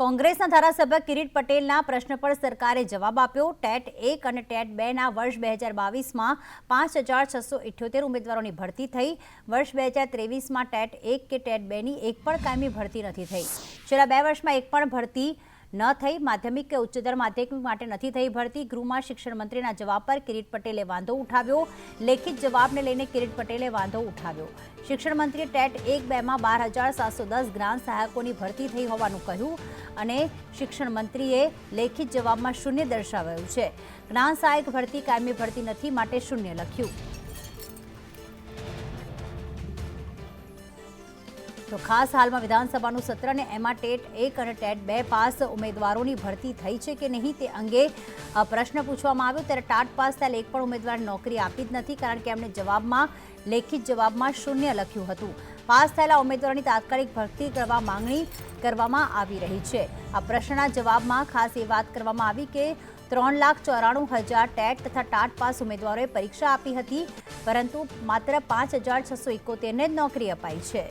કોંગ્રેસના ધારાસભ્ય કિરીટ પટેલના પ્રશ્ન પર સરકારે જવાબ આપ્યો. ટેટ એક અને ટેટ બેના વર્ષ બે હજાર બાવીસમાં પાંચ હજાર છસો ઇઠ્યોતેર ઉમેદવારોની ભરતી થઈ. વર્ષ બે હજાર ત્રેવીસમાં ટેટ એક કે ટેટ બેની એક પણ કાયમી ભરતી નથી થઈ. છેલ્લા બે વર્ષમાં એક પણ ભરતી ન થઈ, માધ્યમિક કે ઉચ્ચતર માધ્યમિક માટે નથી થઈ ભરતી. ગૃહમાં શિક્ષણ મંત્રીના જવાબ પર કિરીટ પટેલે વાંધો ઉઠાવ્યો. લેખિત જવાબને લઈને કિરીટ પટેલે વાંધો ઉઠાવ્યો. શિક્ષણ મંત્રીએ ટેટ એક બેમાં બાર હજાર સાતસો દસ ગ્રાન્ટ સહાયકોની ભરતી થઈ હોવાનું કહ્યું અને શિક્ષણ મંત્રીએ લેખિત જવાબમાં શૂન્ય દર્શાવાયું છે. જ્ઞાન સહાયક ભરતી કાયમી ભરતી નથી માટે શૂન્ય લખ્યું. તો ખાસ હાલમાં વિધાનસભાનું સત્ર અને એમાં ટેટ એક અને ટેટ બે પાસ ઉમેદવારોની ભરતી થઈ છે કે નહીં તે અંગે પ્રશ્ન પૂછવામાં આવ્યો. ત્યારે ટાટ પાસ થયેલ એક પણ ઉમેદવાર નોકરી આપી જ નથી કારણ કે એમણે જવાબમાં, લેખિત જવાબમાં શૂન્ય લખ્યું હતું. પાસ થયેલા ઉમેદવારોની તાત્કાલિક ભરતી કરવા માંગણી કરવામાં આવી રહી છે. આ પ્રશ્નના જવાબમાં ખાસ એ વાત કરવામાં આવી કે ત્રણ લાખ ચોરાણું હજાર ટેટ તથા ટાટ પાસ ઉમેદવારોએ પરીક્ષા આપી હતી, પરંતુ માત્ર પાંચ હજાર છસો એકોતેરને જ નોકરી અપાઈ છે.